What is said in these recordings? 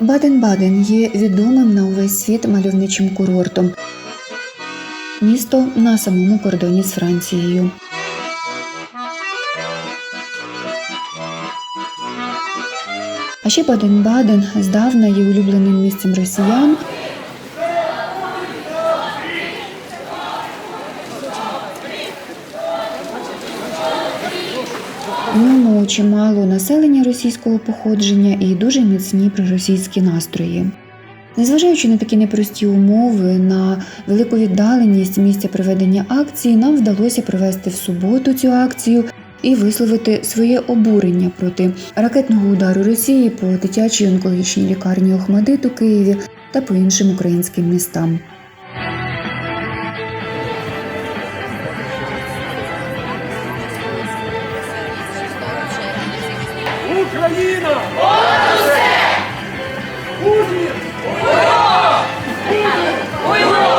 Баден-Баден є відомим на увесь світ мальовничим курортом. Місто на самому кордоні з Францією. А ще Баден-Баден здавна є улюбленим місцем росіян. Чимало населення російського походження і дуже міцні проросійські настрої. Незважаючи на такі непрості умови, на велику віддаленість місця проведення акції, нам вдалося провести в суботу цю акцію і висловити своє обурення проти ракетного удару Росії по дитячій онкологічній лікарні Охмадит у Києві та по іншим українським містам. Україна! Путін! Ура! Ура!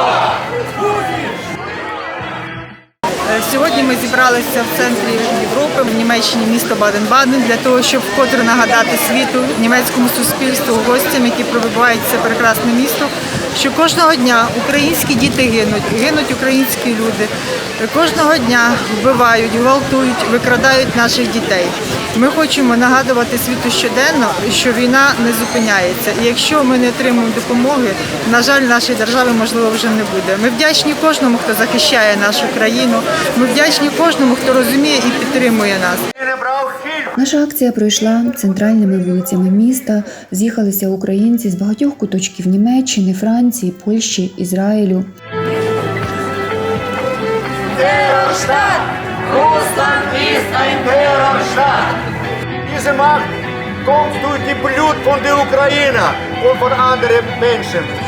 Сьогодні ми зібралися в центрі Європи в Німеччині місто Баден-Баден для того, щоб вкотре нагадати світу, німецькому суспільству, гостям, які прибувають це прекрасне місто, що кожного дня українські діти гинуть, гинуть українські люди. Кожного дня вбивають, гвалтують, викрадають наших дітей. Ми хочемо нагадувати світу щоденно, що війна не зупиняється. І якщо ми не отримуємо допомоги, на жаль, нашої держави можливо вже не буде. Ми вдячні кожному, хто захищає нашу країну. Ми вдячні кожному, хто розуміє і підтримує нас. Наша акція пройшла центральними вулицями міста. З'їхалися українці з багатьох куточків Німеччини, Франції, Польщі, Ізраїлю. Diese Macht kommt durch die Blut von der Ukraine und von anderen Menschen.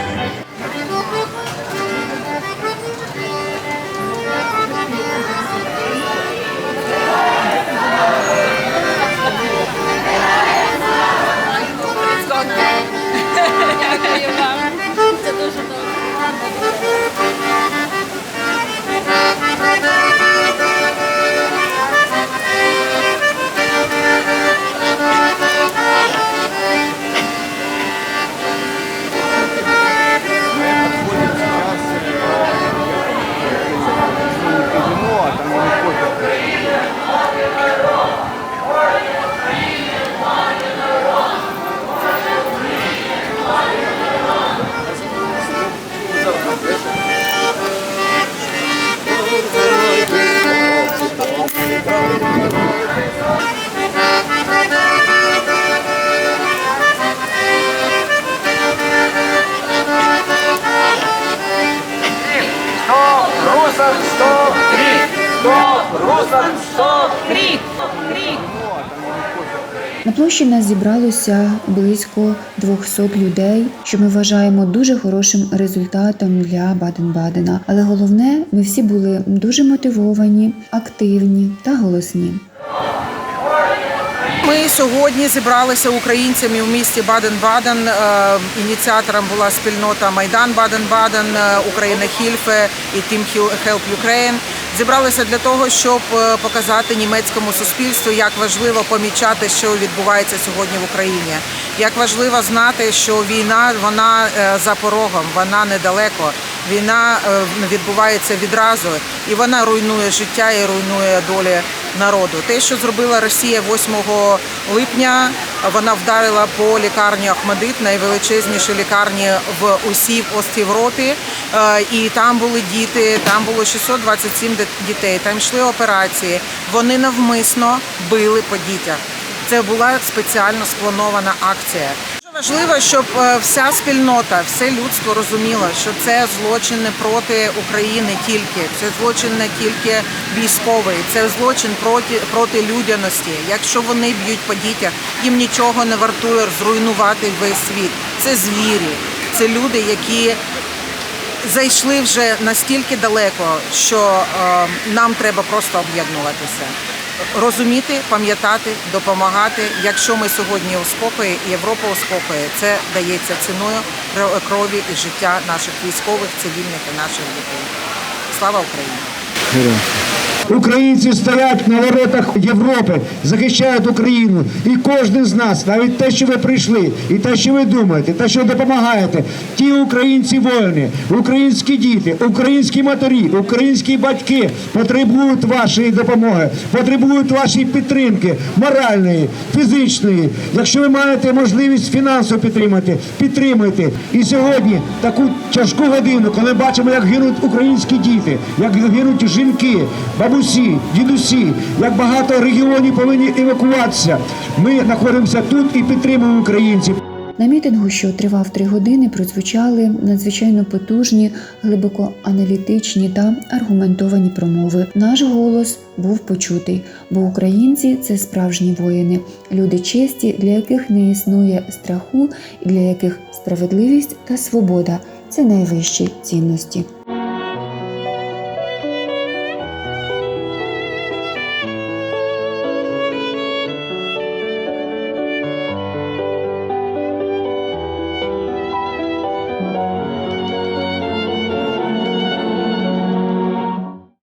Руссland! Стоп! Крик! Руссland! Стоп! Крик! Крик! На площі нас зібралося близько 200 людей, що ми вважаємо дуже хорошим результатом для Баден-Бадена. Але головне, ми всі були дуже мотивовані, активні та голосні. Ми сьогодні зібралися українцями у місті Баден-Баден. Е, Ініціатором була спільнота Майдан Баден-Баден, е, Україна Хільфе і Team Help Ukraine. Зібралися для того, щоб е, показати німецькому суспільству, як важливо помічати, що відбувається сьогодні в Україні. Як важливо знати, що війна вона за порогом, вона недалеко. Війна відбувається відразу, і вона руйнує життя і руйнує долі народу. Те, що зробила Росія 8 липня, вона вдарила по лікарні Ахмадит, найвеличезнішій лікарні в усій Ост-Європі. Е, І там були діти, там було 627 ди- дітей, там йшли операції. Вони навмисно били по дітях. Це була спеціально спланована акція. Важливо, щоб е, вся спільнота, все людство розуміло, що це злочин не проти України тільки, це злочин не тільки військовий, це злочин проти, проти людяності. Якщо вони б'ють по дітях, їм нічого не вартує зруйнувати весь світ. Це звірі, це люди, які зайшли вже настільки далеко, що е, нам треба просто об'єднуватися. Розуміти, пам'ятати, допомагати. Якщо ми сьогодні у спокої, Європа у це дається ціною крові і життя наших військових, цивільних і наших дітей. Слава Україні! Українці стоять на воротах Європи, захищають Україну. І кожен з нас, навіть те, що ви прийшли, і те, що ви думаєте, те, що ви допомагаєте, ті українці воїни, українські діти, українські матері, українські батьки потребують вашої допомоги, потребують вашої підтримки, моральної, фізичної. Якщо ви маєте можливість фінансово підтримати, підтримуйте. І сьогодні таку тяжку годину, коли бачимо, як гинуть українські діти, як гинуть жінки, бабусі, дідусі, як багато регіонів повинні евакуватися. Ми знаходимося тут і підтримуємо українців. На мітингу, що тривав три години, прозвучали надзвичайно потужні, глибоко аналітичні та аргументовані промови. Наш голос був почутий, бо українці це справжні воїни, люди честі, для яких не існує страху і для яких справедливість та свобода це найвищі цінності.